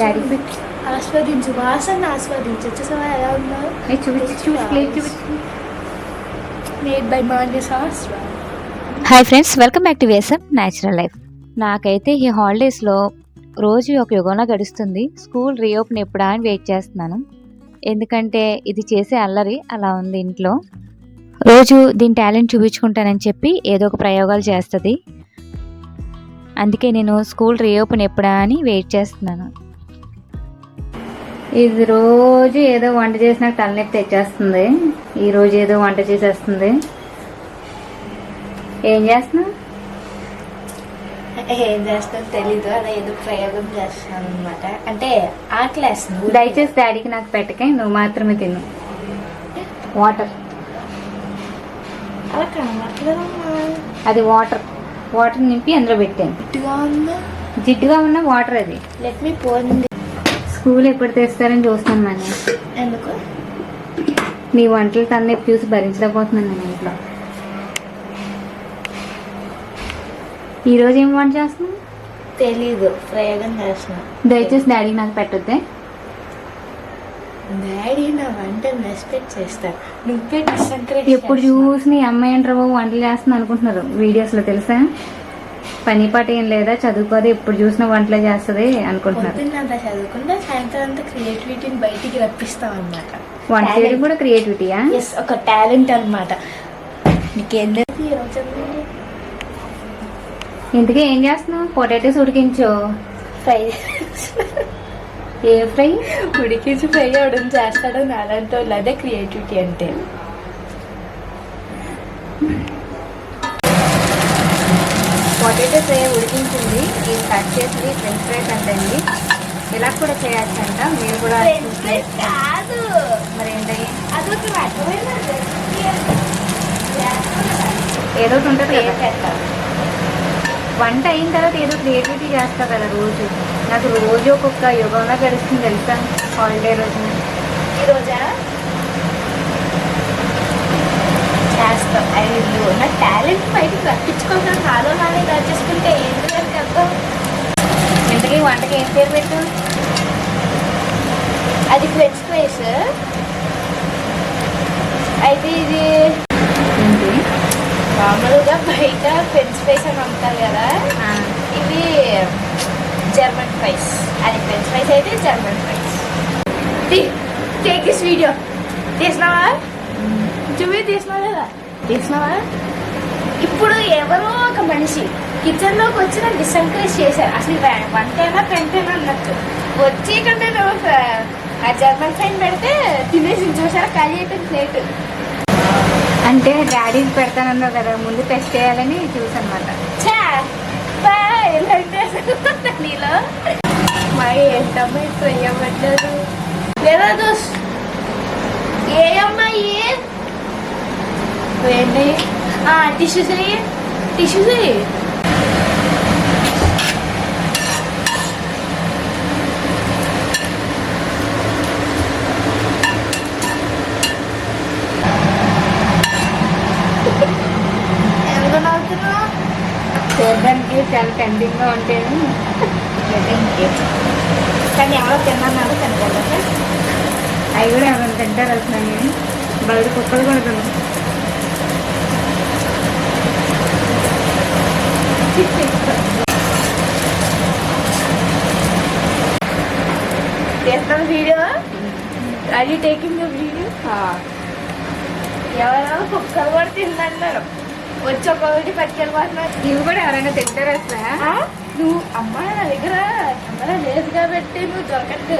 Daddy ఆస్వాదించు వాసన ఆస్వాదించు. ఎలా ఉన్నావు చూపించి చూపించి ప్లేట్ చూపించి made by Manya Shastra hi friends welcome back to వేసప్ natural life నాకైతే ఈ హాలిడేస్లో రోజు ఒక యుగంలో గడుస్తుంది. స్కూల్ రీఓపెన్ ఎప్పుడా అని వెయిట్ చేస్తున్నాను. ఎందుకంటే ఇది చేసే అల్లరి అలా ఉంది ఇంట్లో. రోజు దీని టాలెంట్ చూపించుకుంటానని చెప్పి ఏదో ఒక ప్రయోగాలు చేస్తుంది. అందుకే నేను స్కూల్ రీఓపెన్ ఎప్పుడా అని వెయిట్ చేస్తున్నాను. ఇది రోజు ఏదో వంట చేసి నాకు తలనొప్పి తెచ్చేస్తుంది. ఈ రోజు ఏదో వంట చేసేస్తుంది. ఏం చేస్తున్నావు? ఏం చేస్తాను తెలీదు. అలా ఏదో ప్రయోగం చేస్తున్నాను అనమాట అంటే ఆ క్లాస్ నువ్వు దయచేసి డాడీకి నాకు పెట్టకే నువ్వు మాత్రమే తిను. వాటర్. అలా కనబడలేదమ్మా అది వాటర్. వాటర్ నింపి అందులో పెట్టాను జిడ్డుగా ఉన్న వాటర్ అది. లెట్ మీ పోయింది స్కూల్ ఎప్పుడు తెస్తారని చూస్తున్నాను నేను ఎందుకు? నీ వంటలు తన్నే చూసి భరించలేకపోతున్నాను నేను ఇంట్లో. ఈరోజు ఏం వంట చేస్తున్నావు? తెలీదు ప్రయోగం దయచేసి డాడీకి నాకు పెట్టొద్దే. డాడీ నా వంట రెస్పెక్ట్ చేస్తా నువ్వే ఎప్పుడు చూసి నీ అమ్మాయి అంటారు వంటలు చేస్తుంది అనుకుంటున్నారు. వీడియోస్లో తెలుసా? పని పాట ఏం లేదా? చదువుకోదు ఎప్పుడు చూసినా వంటలే చేస్తుంది అనుకుంటున్నారు. పొద్దున్నంత చదువుకుంటే సాయంత్రం అంతా క్రియేటివిటీని బయటికి రప్పిస్తాం అనమాట వంట చేయడం కూడా క్రియేటివిటీయా? ఎస్ ఒక టాలెంట్ అనమాట నీకేం లేదు ఈ రోజు ఇంతకీ ఏం చేస్తున్నావు? పొటాటోస్ ఉడికించు. ఫ్రై ఏ ఫ్రై? ఉడికించి ఫ్రై అవడం చేస్తాడు నాలంటి వాళ్ళు అదే క్రియేటివిటీ అంటే. పొటాటో ఫ్రై ఉడికించింది. ఇది కట్ చేసి ఫ్రెంచ్ ఫ్రైస్ అంటండి ఇలా కూడా చేయొచ్చు అంట మీరు కూడా కాదు. మరి అండి. ఏదో ఒకటి ఉంటుంది ఏం కదా చేస్తాం? వంట అయిన తర్వాత ఏదో క్రియేటివిటీ చేస్తా కదా రోజు. నాకు రోజు ఒక్కొక్క యుగంలో గడుస్తుంది తెలుసా? హాలిడే రోజున. ఈరోజా చేస్తాం ఐదు నా టాలెంట్ బయటికి రప్పించుకోకుండా నాలో నానే దాచేసుకుంటే ఏంటి అని అర్థం ఇంతకీ వంటకి ఏం పేరు పెట్టు? అది ఫ్రెంచ్ ఫ్రైస్ అయితే ఇది మామూలుగా బయట ఫ్రెంచ్ ఫ్రైస్ అని అమ్ముతారు కదా. ఇవి జర్మన్ ఫ్రైస్ అది ఫ్రెంచ్ ఫ్రైస్ అయితే German fries take this video తీసినావా? చూపి తీసినావా లేదా? తీసినావా? ఇప్పుడు ఎవరో ఒక మనిషి కిచెన్లోకి వచ్చి నన్ను డిసెంకరేజ్ చేశారు అసలు వంటైనా పెంటైనా అన్నట్టు. వచ్చి ఇక్కడ నేను ఆ జర్మన్ ఫ్రైన్ పెడితే తినేసి చూసారా? ఖాళీ అయిపోయింది ప్లేట్. అంటే డాడీ పెడతానన్నావు కదా ముందు టెస్ట్ చేయాలని చూసనమాట. నీలో? ఏంటమ్మా ఇప్పుడు లేదా దోస్? ఏ అమ్మాయి? ఏంటి? టిష్యూస్ టిష్యూస్ ఎందుకు నవ్వుతున్నావు చూడడానికి చాలా టెంపింగ్గా ఉంటాను కానీ ఎవరో తిన్నాను తినగలరా అవి కూడా ఎవరైనా తింటారు అసలు నేను బయట కుక్కలు కూడా తిన్నాను చేస్తాం వీడియో యూ టేకింగ్ వీడియో ఎవరెవరో కుక్కలు కూడా తిందన్నారు వచ్చి ఒక్కొక్కటి పట్టుకెళ్ళిపోతున్నారు ఇవి కూడా ఎవరైనా తింటారు అసలు? నువ్వు అమ్మ నా దగ్గర కెమెరా లేదు కాబట్టి నువ్వు దొరకట్టు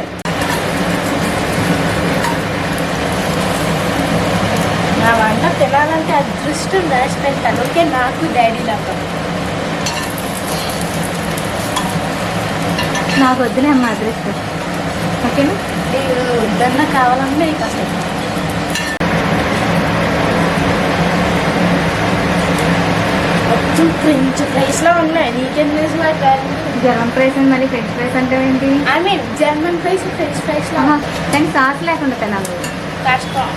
నా వంట తినాలంటే అదృష్టం రాసి పెట్టాను ఓకే నాకు డాడీ లాగా నాకు వద్దులే అమ్మ అదృష్టం ఓకేనా? నీకు వద్దన్నా కావాలన్నా నీకు అసలు ఫ్రెంచ్ ఫ్రైస్లో ఉన్నాయి. నీకేం తెలుసు నాకు జర్మన్ ఫ్రైస్ మళ్ళీ ఫ్రెంచ్ ఫ్రైస్ అంటే ఏంటి? I mean German fries French ఫ్రైస్లో దానికి సాస్ లేకుండా తినాలి. కష్టం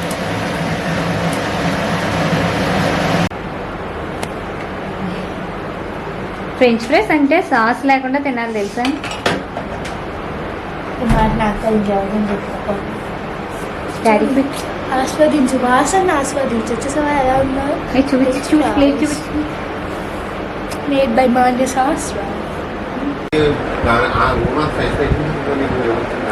ఫ్రెంచ్ ఫ్రైస్ అంటే సాస్ లేకుండా తినాలి తెలుసా? ఆస్వాదించు వాసన ఆస్వాదించు. వచ్చేసావా ఎలా చూపించి చూపించి ప్లేట్ చూపించి. మేడ్ బై మాండి సాస్ ఆ ఉన్న ఫెసిలిటీ